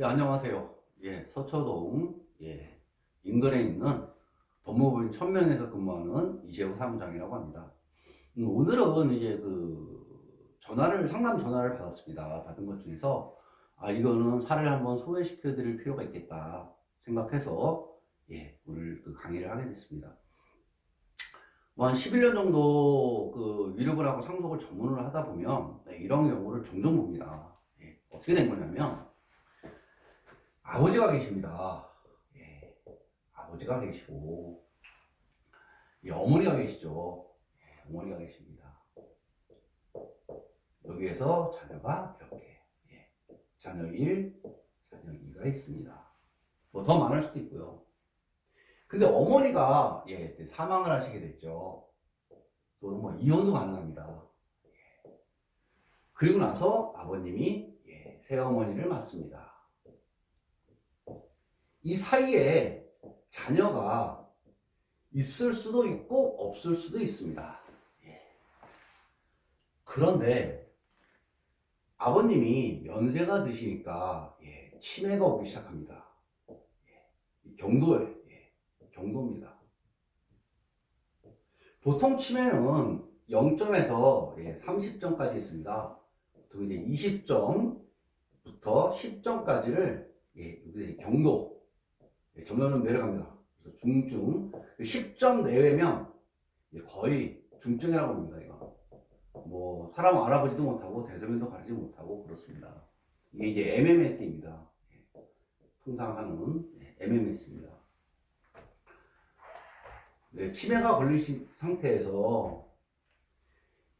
예, 안녕하세요. 예, 서초동, 예, 인근에 있는 법무부인 천명에서 근무하는 이재호 사무장이라고 합니다. 음, 오늘은 이제 그 전화를, 상담 전화를 받았습니다. 받은 것 중에서, 아, 이거는 사례를 한번 소개시켜 드릴 필요가 있겠다 생각해서, 예, 오늘 그 강의를 하게 됐습니다. 뭐 한 11년 정도 그 위력을 하고 상속을 전문을 하다 보면, 네, 이런 경우를 종종 봅니다. 예, 어떻게 된 거냐면, 아버지가 계십니다. 예, 아버지가 계시고, 이 어머니가 계시죠. 예, 어머니가 계십니다. 여기에서 자녀가 이렇게, 예, 자녀 1, 자녀 2가 있습니다. 뭐 더 많을 수도 있고요. 근데 어머니가, 예, 사망을 하시게 됐죠. 또는 뭐 이혼도 가능합니다. 예. 그리고 나서 아버님이, 예, 새어머니를 맞습니다. 이 사이에 자녀가 있을 수도 있고 없을 수도 있습니다. 예. 그런데 아버님이 연세가 드시니까 예, 치매가 오기 시작합니다. 예, 경도에 예, 경도입니다. 보통 치매는 0점에서 30점까지 있습니다. 보통 이제 20점부터 10점까지를 예, 여기 경도 예, 점점 내려갑니다. 그래서 중증 10점 내외면 거의 중증이라고 봅니다. 이거 뭐 사람 알아보지도 못하고 대소변도 가리지 못하고 그렇습니다. 이게 이제 MMS입니다. 통상 하는 MMS입니다. 네, 치매가 걸리신 상태에서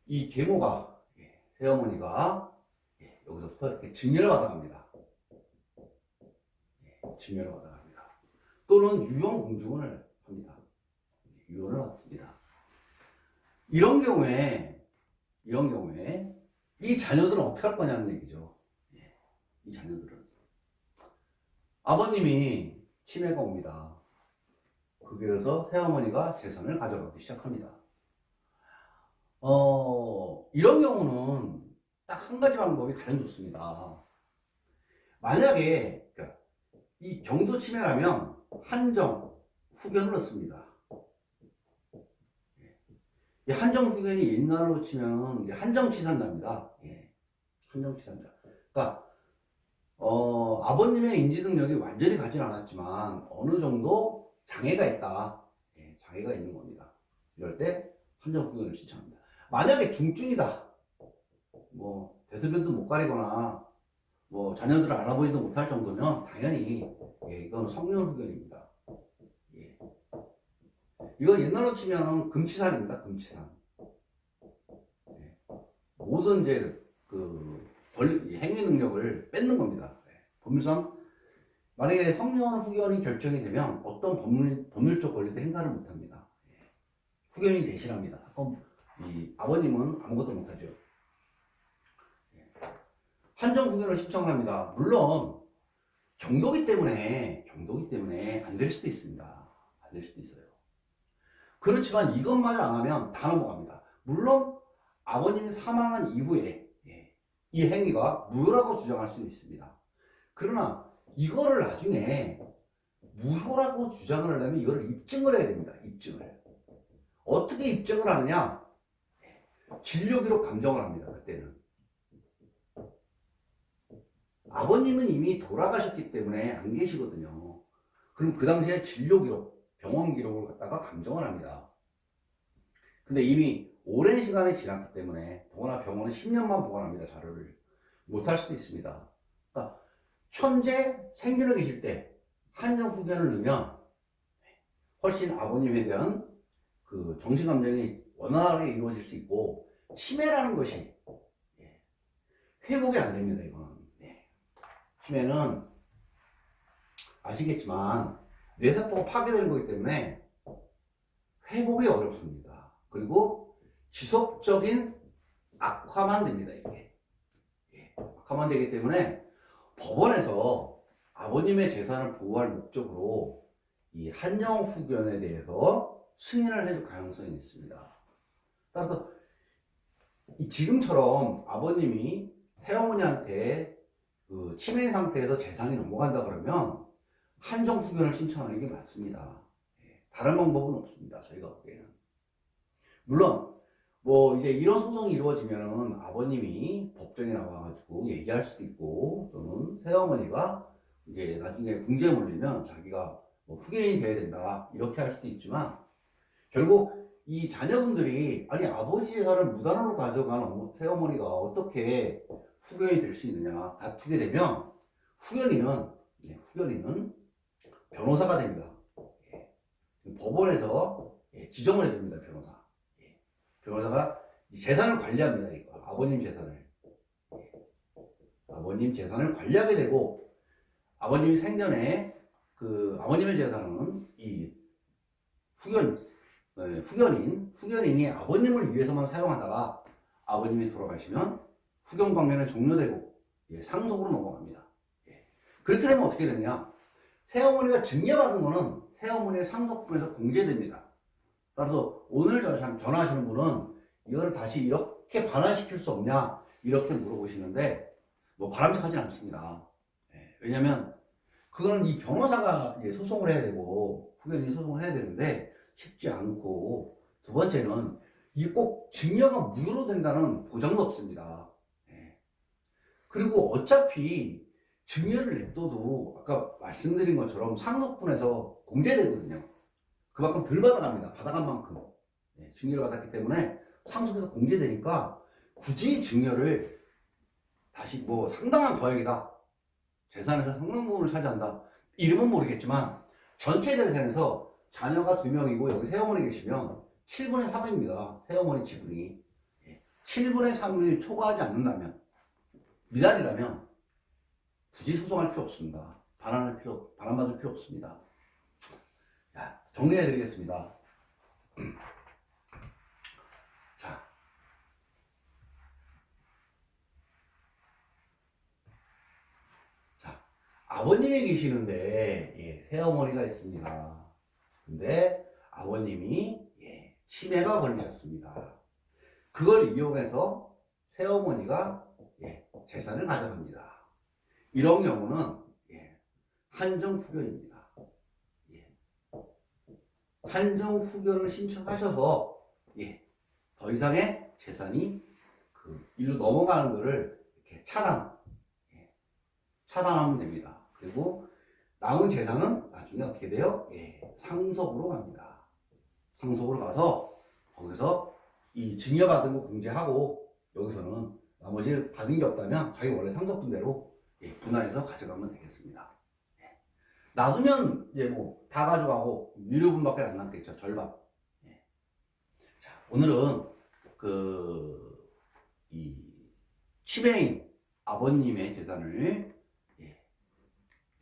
이 계모가 예, 새어머니가 예, 여기서부터 이렇게 증여를 받아갑니다. 예, 증여를 받아갑니다. 또는 유언 공증을 합니다. 유언을 받습니다. 이런 경우에 이런 경우에 이 자녀들은 어떻게 할 거냐는 얘기죠. 예, 이 자녀들은 아버님이 치매가 옵니다. 그래서 새어머니가 재산을 가져가기 시작합니다. 어, 이런 경우는 딱 한 가지 방법이 가장 좋습니다. 만약에 그러니까 이 경도 치매라면 한정 후견을 넣습니다. 이 한정 후견이 옛날로 치면 한정치산자입니다. 예. 한정치산자. 그러니까 어, 아버님의 인지 능력이 완전히 가진 않았지만 어느 정도 장애가 있다. 예, 장애가 있는 겁니다. 이럴 때 한정 후견을 신청합니다. 만약에 중증이다. 뭐 대소변도 못 가리거나 뭐 자녀들을 알아보지도 못할 정도면 당연히 예, 이건 성년 후견입니다. 예. 이거 옛날로 치면 금치산입니다. 금치산. 예. 모든 이제 그 권- 이 행위 능력을 뺏는 겁니다. 예. 법률상 만약에 성년 후견이 결정이 되면 어떤 법률, 법률적 권리도 행사를 못합니다. 예. 후견이 대신합니다. 그럼 이 아버님은 아무것도 못하죠. 예. 한정 후견을 신청을 합니다. 물론 경도기 때문에 경도기 때문에 안 될 수도 있습니다. 안 될 수도 있어요. 그렇지만 이것만을 안 하면 다 넘어갑니다. 물론 아버님이 사망한 이후에 예, 이 행위가 무효라고 주장할 수 있습니다. 그러나 이거를 나중에 무효라고 주장을 하려면 이거를 입증을 해야 됩니다. 입증을. 어떻게 입증을 하느냐? 진료기록 감정을 합니다. 그때는. 아버님은 이미 돌아가셨기 때문에 안 계시거든요. 그럼 그 당시에 진료 기록, 병원 기록을 갖다가 감정을 합니다. 근데 이미 오랜 시간이 지났기 때문에 더구나 병원은 10년만 보관합니다. 자료를. 못할 수도 있습니다. 그러니까 현재 생존해 계실 때 한정 후견을 넣으면 훨씬 아버님에 대한 그 정신 감정이 원활하게 이루어질 수 있고 치매라는 것이 예, 회복이 안 됩니다. 이거는 예. 치매는 아시겠지만 뇌세포가 파괴되는 거기 때문에 회복이 어렵습니다. 그리고 지속적인 악화만 됩니다. 이게 예, 악화만 되기 때문에 법원에서 아버님의 재산을 보호할 목적으로 이 한정 후견에 대해서 승인을 해줄 가능성이 있습니다. 따라서 이 지금처럼 아버님이 새어머니한테 그 치매 상태에서 재산이 넘어간다 그러면 한정 후견을 신청하는 게 맞습니다. 예, 다른 방법은 없습니다. 저희가 보기에는. 물론 뭐 이제 이런 소송이 이루어지면은 아버님이 법정에 나와가지고 얘기할 수도 있고 또는 새어머니가 이제 나중에 궁지에 몰리면 자기가 뭐 후견인이 돼야 된다 이렇게 할 수도 있지만 결국 이 자녀분들이 아니 아버지 재산을 무단으로 어머- 새어머니가 어떻게 후견이 될 수 있느냐 다투게 되면 후견인은 예, 후견인은 변호사가 됩니다. 예. 법원에서 예, 지정을 해줍니다 변호사. 예. 변호사가 이 재산을 관리합니다 이거 아버님 재산을 예. 아버님 재산을 관리하게 되고 아버님이 생전에 그 아버님의 재산은 이 후견 예, 후견인 후견인이 아버님을 위해서만 사용하다가 아버님이 돌아가시면 후견 관계는 종료되고 예, 상속으로 넘어갑니다. 예. 그렇게 되면 어떻게 되냐? 새어머니가 증여받은 거는 새어머니의 상속분에서 공제됩니다. 따라서 오늘 전- 전화하시는 분은 이거를 다시 이렇게 반환시킬 수 없냐 이렇게 물어보시는데 뭐 바람직하진 않습니다. 예, 왜냐면 그거는 이 변호사가 이제 소송을 해야 되고 후견인이 소송을 해야 되는데 쉽지 않고 두 번째는 이게 꼭 증여가 무효로 된다는 보장도 없습니다. 예. 그리고 어차피 증여를 냅둬도 아까 말씀드린 것처럼 상속분에서 공제되거든요. 그만큼 덜 받아갑니다. 받아간 만큼. 예, 증여를 받았기 때문에 상속에서 공제되니까 굳이 증여를 다시 뭐 상당한 거액이다. 재산에서 상당 부분을 차지한다. 이름은 모르겠지만 전체 재산에서 자녀가 두 명이고 여기 새어머니 계시면 7분의 3입니다. 새어머니 지분이. 예, 7분의 3을 초과하지 않는다면 미달이라면 굳이 소송할 필요 없습니다. 반환할 필요, 반환받을 필요 없습니다. 자, 정리해 드리겠습니다. 자. 자, 아버님이 계시는데, 예, 새어머니가 있습니다. 근데 아버님이, 예, 치매가 걸리셨습니다. 그걸 이용해서 새어머니가, 예, 재산을 가져갑니다. 이런 경우는, 예, 한정 후견입니다. 예. 한정 후견을 신청하셔서 예, 더 이상의 재산이 그 일로 넘어가는 것을 차단, 예, 차단하면 됩니다. 그리고 남은 재산은 나중에 어떻게 돼요? 예, 상속으로 갑니다. 상속으로 가서 거기서 이 증여받은 거 공제하고 여기서는 나머지 받은 게 없다면 자기 원래 상속분대로 예, 분할해서 가져가면 되겠습니다. 예. 놔두면 이제 뭐다 가져가고 유료분밖에 안 남겠죠 절반. 예. 자 오늘은 그 이 치매인 아버님의 재산을 예,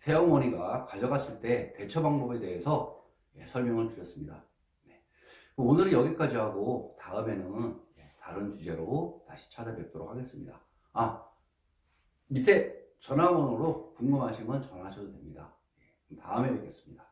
새어머니가 가져갔을 때 대처 방법에 대해서 예, 설명을 드렸습니다. 네. 오늘은 여기까지 하고 다음에는 예, 다른 주제로 다시 찾아뵙도록 하겠습니다. 아 밑에 전화번호로 궁금하시면 전화하셔도 됩니다. 예, 다음에 뵙겠습니다.